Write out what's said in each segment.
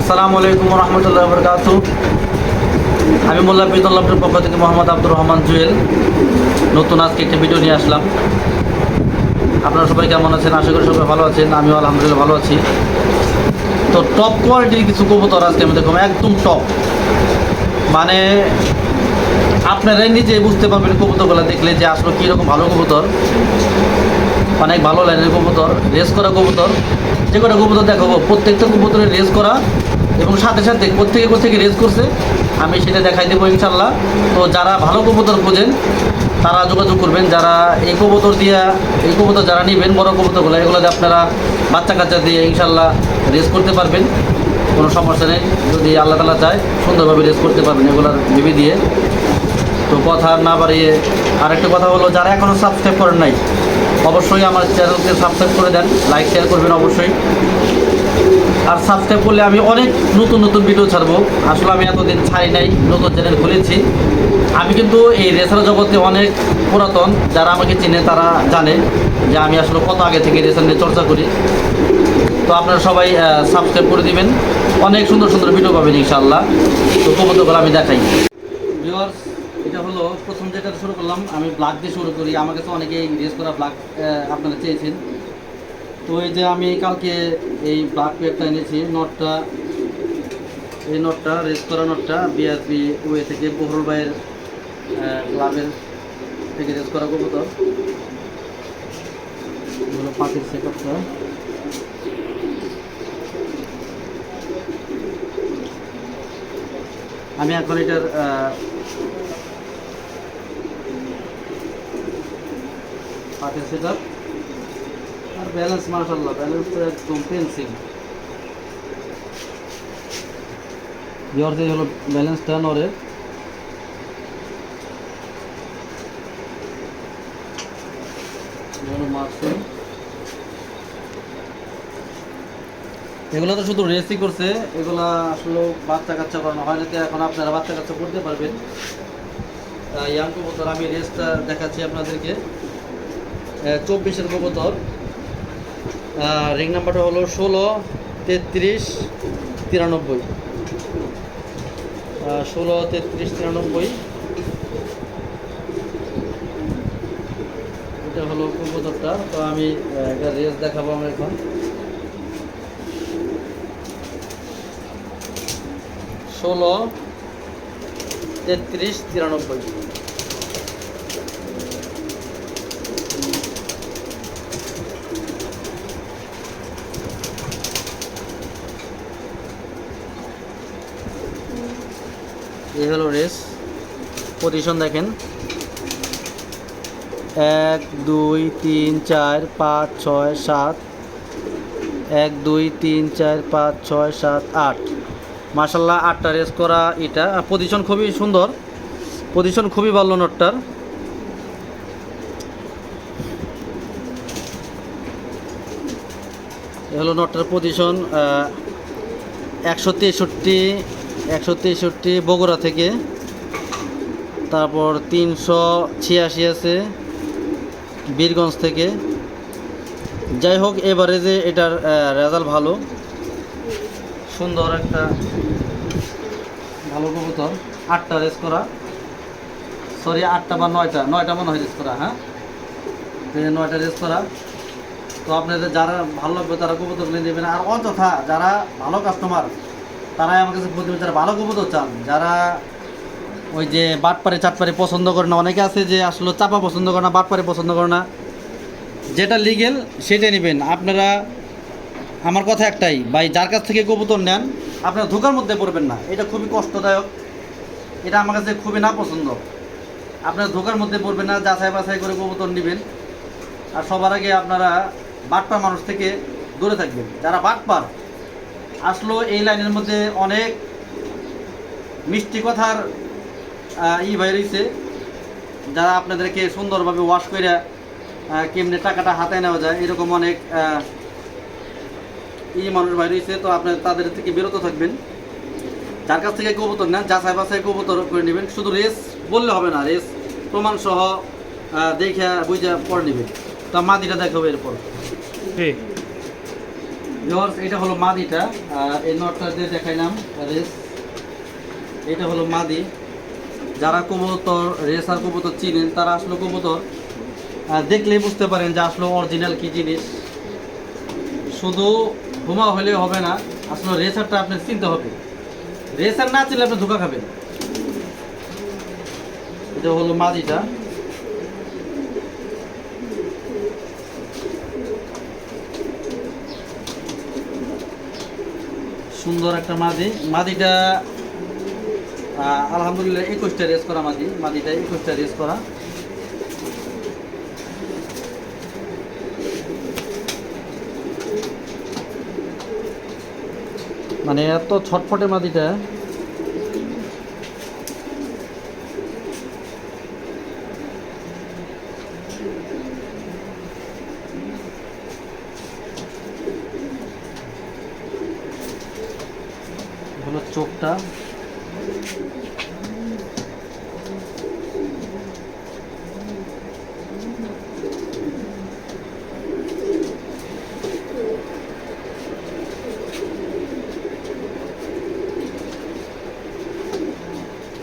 আসসালামু আলাইকুম রহমতুল্লাহ বরকাত আমি মোল্লা বিদুল্লাহের পক্ষ থেকে মোহাম্মদ আব্দুর রহমান জুয়েল। নতুন আজকে একটা ভিডিও নিয়ে আসলাম। আপনারা সবাই কেমন আছেন? আশা করি সবাই ভালো আছেন। আমিও আলহামদুলিল্লাহ ভালো আছি। তো টপ কোয়ালিটির কিছু কবুতর আজকে আমি দেখলাম একদম টপ মানে আপনারাই নিজে বুঝতে পারবেন কবুতরগুলো দেখলে যে আসলে কীরকম ভালো কবুতর। অনেক ভালো লাইনের কবুতর, রেস করা কবুতর। যে কটা কবুতর দেখাবো, প্রত্যেকটা কবুতরের রেস করা এবং সাথে সাথে প্রত্যেকে প্রত্যেকে রেস করছে। আমি সেটা দেখাই দেবো ইনশাল্লাহ তো যারা ভালো কবুতর খোঁজেন, তারা যোগাযোগ করবেন। যারা এই কবুতর দিয়া, এই কবুতর যারা নেবেন, বড় কবুতরগুলো, এগুলোতে আপনারা বাচ্চা কাচ্চা দিয়ে ইনশাল্লাহ রেস করতে পারবেন। কোনো সমস্যা নেই। যদি আল্লাহ তালা চায়, সুন্দরভাবে রেস করতে পারবেন এগুলোর ভেবে দিয়ে। তো কথা না বাড়িয়ে আরেকটা কথা হলো, যারা এখনও সাবস্ক্রাইব করেন নাই অবশ্যই আমার চ্যানেলকে সাবস্ক্রাইব করে দেন লাইক শেয়ার করবেন অবশ্যই। আর সাবস্ক্রাইব করলে আমি অনেক নতুন নতুন ভিডিও ছাড়বো। আসলে আমি এতদিন ছাড়ি নাই, নতুন চ্যানেল খুলেছি। আমি কিন্তু এই রেসার জগতে অনেক পুরাতন, যারা আমাকে চিনে তারা জানে যে আমি আসলে কত আগে থেকে রেসার নিয়ে চর্চা করি। তো আপনারা সবাই সাবস্ক্রাইব করে দিবেন। অনেক সুন্দর সুন্দর ভিডিও পাবেন ইনশাআল্লাহ। তো কবুতরগুলো আমি দেখাই। ভিউয়ার্স প্রথম যেটা শুরু করলাম, আমি ব্লাক দিয়ে শুরু করি। আমার কাছে অনেকেই রেস করা ব্লাক আপনারা চেয়েছেন। তো এই যে আমি কালকে এই ব্লাক পেয়ারটা এনেছি, নটটা। এই নটটা রেস করা নটটা বিআরপি ওয়ে থেকে বহরুল ভাইয়ের ক্লাবের থেকে রেস করা কবুতর। পাখির সেটআপটা আমি এখন এটার পাখির সেটআপ আর ব্যালেন্স মাশাল্লাহ ব্যালেন্স তো একদম পেন্সিল হলো ব্যালেন্সটা নরের এই এগুলো তো শুধু রেসই করছে। এগুলা আসলে বাচ্চা কাচ্চা করানো হয় না এখন আপনারা বাচ্চা কাচ্চা করতে পারবেন। ইয়াং আমি রেসটা দেখাচ্ছি আপনাদেরকে। চব্বিশের কবুতর রিং নাম্বারটা হলো ষোলো, তেত্রিশ, তিরানব্বই। ষোলো, তেত্রিশ, তিরানব্বই। এটা হলো কবুতরটা তো আমি একটা রেস দেখাবো আমরা এখন। ষোলো, তেত্রিশ, তিরানব্বই। এই হলো রেস। পজিশন দেখেন। এক, দুই, তিন, চার, পাঁচ, ছয়, সাত। এক, দুই, তিন, চার, পাঁচ, ছয়, সাত, আট। মার্শাল্লাহ আটটা রেস করা এটা। পজিশন খুবই সুন্দর। পজিশন খুবই ভালো নোটটার। এ হলো নোটটার পজিশন একশো তেষট্টি একশো তেষট্টি বগুড়া থেকে। তারপর তিনশো ছিয়াশি আছে বীরগঞ্জ থেকে। যাই হোক, এবারে যে এটার রেজাল্ট ভালো। সুন্দর একটা ভালো কবুতর। আটটা রেস করা। সরি আটটা বা নয়টা। নয়টা মনে হয় রেস করা হ্যাঁ? নয়টা রেস করা। তো আপনাদের যারা ভালো লাগবে তারা কবুতর নিয়ে নেবেন। আর অযথা যারা ভালো কাস্টমার তারাই আমার কাছে বলতে যারা ভালো কবুতর চান, যারা ওই যে বাটপারে, চাটপারে পছন্দ করে না, অনেকে আছে যে আসলে চাপা পছন্দ করে না, বাটপারে পছন্দ করে না। যেটা লিগেল সেটা নেবেন। আপনারা, আমার কথা একটাই, ভাই, যার কাছ থেকে কবুতর নেন, আপনারা ধোকার মধ্যে পড়বেন না। এটা খুবই কষ্টদায়ক। এটা আমার কাছে খুবই না পছন্দ আপনারা ধোকার মধ্যে পড়বেন না, যাচাই বাছাই করে কবুতর নেবেন। আর সবার আগে আপনারা বাটপার মানুষ থেকে দূরে থাকবেন। যারা বাটপার আসলো এই লাইনের মধ্যে অনেক মিষ্টি কথার ই ভাই রয়েছে যারা আপনাদেরকে সুন্দরভাবে ওয়াশ করে কেমনে টাকাটা হাতে নেওয়া যায় এরকম অনেক ই মানুষ ভাই রয়েছে তো আপনার তাদের থেকে বিরত থাকবেন। যার কাছ থেকে কবুতর নেন যাচাই বাছাই কবুতর করে নেবেন। শুধু রেস বললে হবে না রেস প্রমাণ সহ আহ, দেখে বুঝে পরে নেবেন। তা মাদিটা দেখাবো এরপর। জি এটা হলো মাদিটা এই নটটা দিয়ে দেখাইলাম, রেস। এটা হলো মাদি। যারা কবুতর, রেস আর কবুতর চিনেন, তারা আসলে কবুতর দেখলেই বুঝতে পারেন যে আসলে অরিজিনাল কি জিনিস। শুধু হুমা হলে হবে না, আসলে রেসারটা আপনার চিনতে হবে। রেসার না চিনলে আপনি ধোকা খাবেন। এটা হলো মাদিটা। সুন্দর একটা মাদি। মাদিটা আলহামদুলিল্লাহ একুশটা রেস করা মাদি। মাদিটা একুশটা রেস করা। মানে এত ছটফটে মাদিটা। হলো চোখটা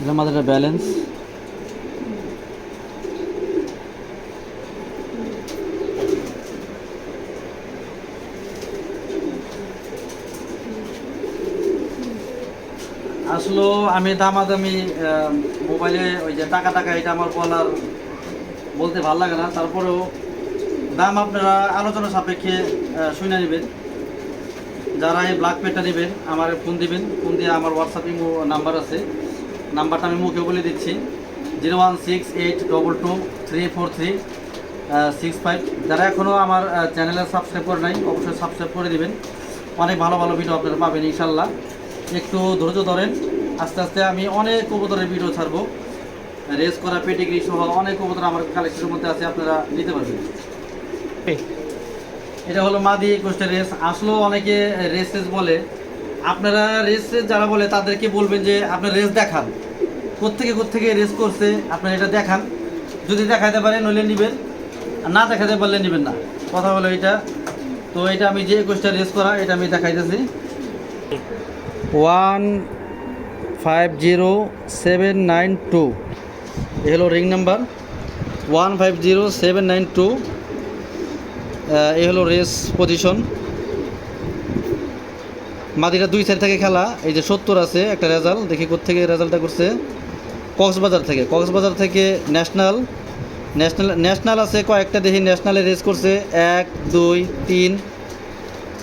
এটা আমাদের ব্যালেন্স আসলে, আমি দামাদামি মোবাইলে ওই যে টাকা টাকা এটা আমার বলার বলতে ভালো লাগে না। তারপরেও দাম আপনারা আলোচনা সাপেক্ষে শুনে নেবেন। যারা এই ব্ল্যাক পেটটা নেবেন, আমার ফোন দিবেন। ফোন দিয়ে আমার হোয়াটসঅ্যাপে নাম্বার আছে। নাম্বারটা আমি মুখে বলে দিচ্ছি। Zero one six eight double two three four three six five. যারা এখনও আমার চ্যানেলে সাবস্ক্রাইব করে নাই, অবশ্যই সাবস্ক্রাইব করে দিবেন। অনেক ভালো ভালো ভিডিও আপনারা পাবেন, ইনশাল্লাহ। একটু ধৈর্য ধরেন। আস্তে আস্তে আমি অনেক কবুতরের ভিডিও ছাড়বো। রেস করা পেটিগ্রি সহ অনেক কবুতর আমার কালেকশনের মধ্যে আছে আপনারা নিতে পারবেন। এটা হলো মাদি একুশটা রেস আসলেও অনেকে রেস রেস বলে। আপনারা রেস রেস যারা বলে তাদেরকে বলবেন যে আপনার রেস দেখান। কোত্থেকে কোত্থেকে রেস করছে আপনারা এটা দেখান। যদি দেখাতে পারেন নইলে নেবেন। আর না দেখাতে পারলে নেবেন না। কথা হলো এটা তো এটা আমি যে একুশটা রেস করা এটা আমি দেখাইতেছি। One five zero seven nine two এ হলো ring number one five zero seven nine two এই হলো রেস পজিশন মাদিরা দুই সাইড থেকে খেলা। এই যে সত্তর আছে, একটা রেজাল্ট দেখি কোথেকে রেজাল্টটা করছে। কক্সবাজার থেকে। কক্সবাজার থেকে ন্যাশনাল ন্যাশনাল ন্যাশনাল আছে কয়েকটা। দেখি ন্যাশনালে রেস করছে। এক, দুই, তিন,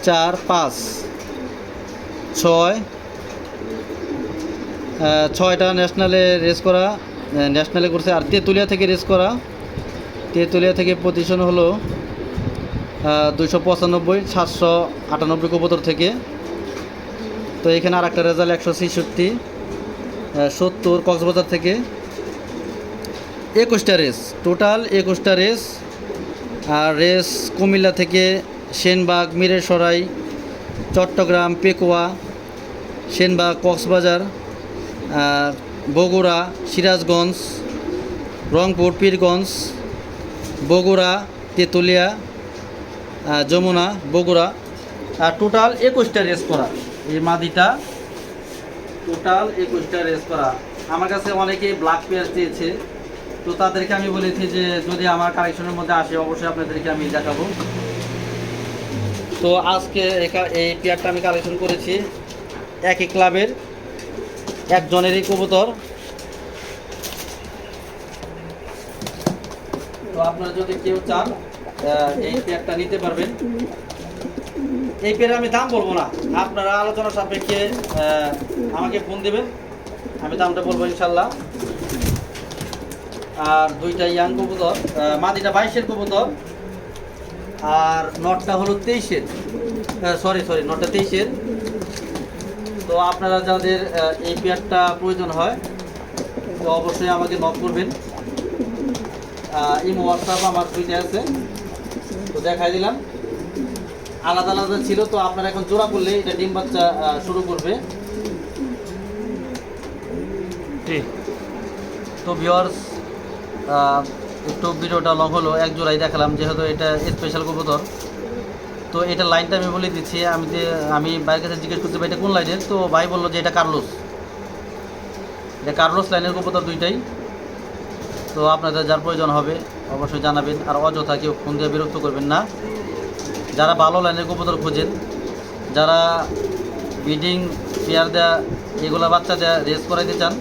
চার, পাঁচ, ছয় ছয়টা ন্যাশনালে রেস করা ন্যাশনালে করছে আর তেঁতুলিয়া থেকে রেস করা। তেঁতুলিয়া থেকে পজিশন হলো দুইশো পঁচানব্বই, সাতশো আটানব্বই কবুতর থেকে। তো এখানে আর একটা রেজাল্ট একশো ছেষট্টি সত্তর কক্সবাজার থেকে। একুশটা রেস টোটাল একুশটা রেস আর রেস কুমিল্লা থেকে সেনবাগ মিরেসরাই চট্টগ্রাম, পেকুয়া, সেনবাগ, কক্সবাজার। বগুড়া, সিরাজগঞ্জ, রংপুর, পীরগঞ্জ, বগুড়া, তেঁতুলিয়া যমুনা, বগুড়া। আর টোটাল একুশটা রেস করা এই মাদিটা। টোটাল একুশটা রেস করা আমার কাছে অনেকেই ব্ল্যাক পেয়ার চেয়েছে তো তাদেরকে আমি বলেছি যে, যদি আমার কালেকশনের মধ্যে আসে, অবশ্যই আপনাদেরকে আমি দেখাবো। তো আজকে এই পেয়ারটা আমি কালেকশন করেছি। একই ক্লাবের একজনেরই কবুতর। তো আপনারা যদি কেউ চান এই পেয়ারটা নিতে পারবেন। এই পেয়ারে আমি দাম বলব না। আপনারা আলোচনা সাপেক্ষে আমাকে ফোন দেবেন। আমি দামটা বলব ইনশাল্লাহ। আর দুইটা ইয়াং কবুতর মাদিটা বাইশের কবুতর, আর নটটা হলো তেইশের। সরি সরি নটটা তেইশের। তো আপনারা যাদের এই পেয়ারটা প্রয়োজন হয়, তো অবশ্যই আমাকে নক করবেন। ইমো হোয়াটসঅ্যাপ আমার দুইটা আছে। তো দেখাই দিলাম। আলাদা আলাদা ছিল, তো আপনারা এখন জোড়া করলে এটা ডিম বাচ্চা শুরু করবে। তো ভিওয়ার্স একটু ভিডিওটা লং হলো, এক জোড়াই দেখালাম, যেহেতু এটা স্পেশাল কবুতর। তো এটা লাইনটা আমি বলে দিচ্ছি, আমি যে, আমি ভাইয়ের কাছে জিজ্ঞেস করতে পারি এটা কোন লাইনের? তো ভাই বলল যে, এটা কার্লোস। এটা কার্লোস লাইনের কবুতর দুইটাই। তো আপনাদের যার প্রয়োজন হবে, অবশ্যই জানাবেন। আর অযথা কেউ ফোন দিয়ে বিরক্ত করবেন না। যারা ভালো লাইনের কবুতর খোঁজেন, যারা ব্রিডিং পেয়ার দেয়া, এগুলো বাচ্চা দেওয়া রেস করাইতে চান,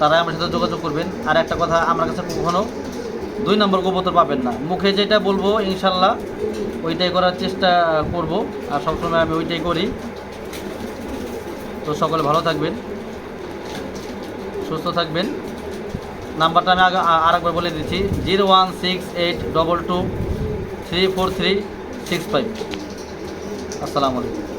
তারা আমার সাথে যোগাযোগ করবেন। আর একটা কথা, আমার কাছে কখনো দুই নম্বর কবুতর পাবেন না। মুখে যেটা বলব, ইনশাল্লাহ ওইটাই করার চেষ্টা করব, আর সবসময় আমি ওইটাই করি। তো সকলে ভালো থাকবেন, সুস্থ থাকবেন। নাম্বারটা আমি আগে একবার আরেকবার বলে দিচ্ছি, zero one six eight double two three four three six five. আসসালামু আলাইকুম।